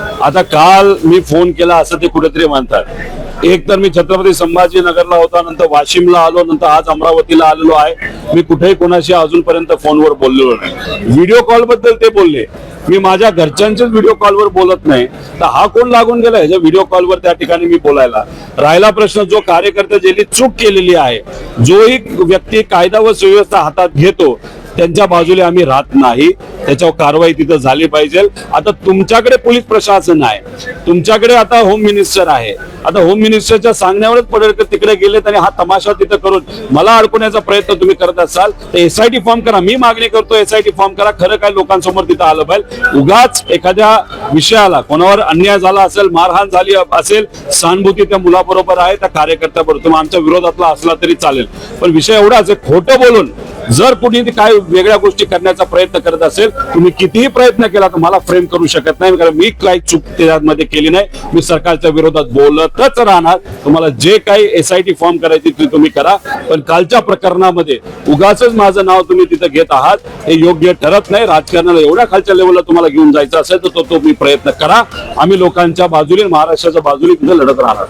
आता काल मी फोन केला असं ते कुठेतरी म्हणतात. एक तर मी छत्रपती संभाजीनगरला होता नंतर वाशिमला आलो नंतर आज अमरावतीला आलेलो आहे. मी कुठेही कोणाशी अजूनपर्यंत फोनवर बोललेलो नाही. व्हिडिओ कॉलबद्दल ते बोलले. मी माझ्या घरच्यांच्याच व्हिडिओ कॉलवर बोलत नाही. तर हा कोण लागून गेला ह्याच्या व्हिडिओ कॉलवर त्या ठिकाणी मी बोलायला? राहिला प्रश्न जो कार्यकर्ता ज्यांनी चूक केलेली आहे. जोही व्यक्ती कायदा व सुव्यवस्था हातात घेतो त्यांच्या बाजूने आम्ही राहत नाही. त्याच्यावर कारवाई तिथं झाली पाहिजे. आता तुमच्याकडे पोलीस प्रशासन आहे. तुमच्याकडे आता होम मिनिस्टर आहे. आता होम मिनिस्टरच्या सांगण्यावरच पडळकर तिकडे गेले आणि हा तमाशा तिथं करून मला अडकवण्याचा प्रयत्न तुम्ही करत असाल तर एसआयटी फॉर्म करा. मी मागणी करतो एसआयटी फॉर्म करा. खरं काय लोकांसमोर तिथं आलं पाहिजे. उगाच एखाद्या विषयाला कोणावर अन्याय झाला असेल मारहाण झाली असेल सहानुभूती त्या मुलाबरोबर आहे त्या कार्यकर्त्याबरोबर. तुम्ही आमच्या विरोधातला असला तरी चालेल. पण विषय एवढाच खोटं बोलून जर कुणी ते काय वेगळ्या गोष्टी करण्याचा प्रयत्न करत असेल तुम्ही कितीही प्रयत्न केला तर मला फ्रेम करू शकत नाही कारण मी काही चूक त्यामध्ये केली नाही. मी सरकारच्या विरोधात बोलतच राहणार. तुम्हाला जे काही एसआयटी फॉर्म करायची ते तुम्ही करा. पण कालच्या प्रकरणामध्ये उगाच माझं नाव तुम्ही तिथं घेत आहात. हे योग्य ठरत नाही. राजकारणाला एवढ्या खालच्या लेवलला तुम्हाला घेऊन जायचं असेल तर तो तुम्ही प्रयत्न करा. आम्ही लोकांच्या बाजूने महाराष्ट्राच्या बाजूने तिथे लढत राहणार.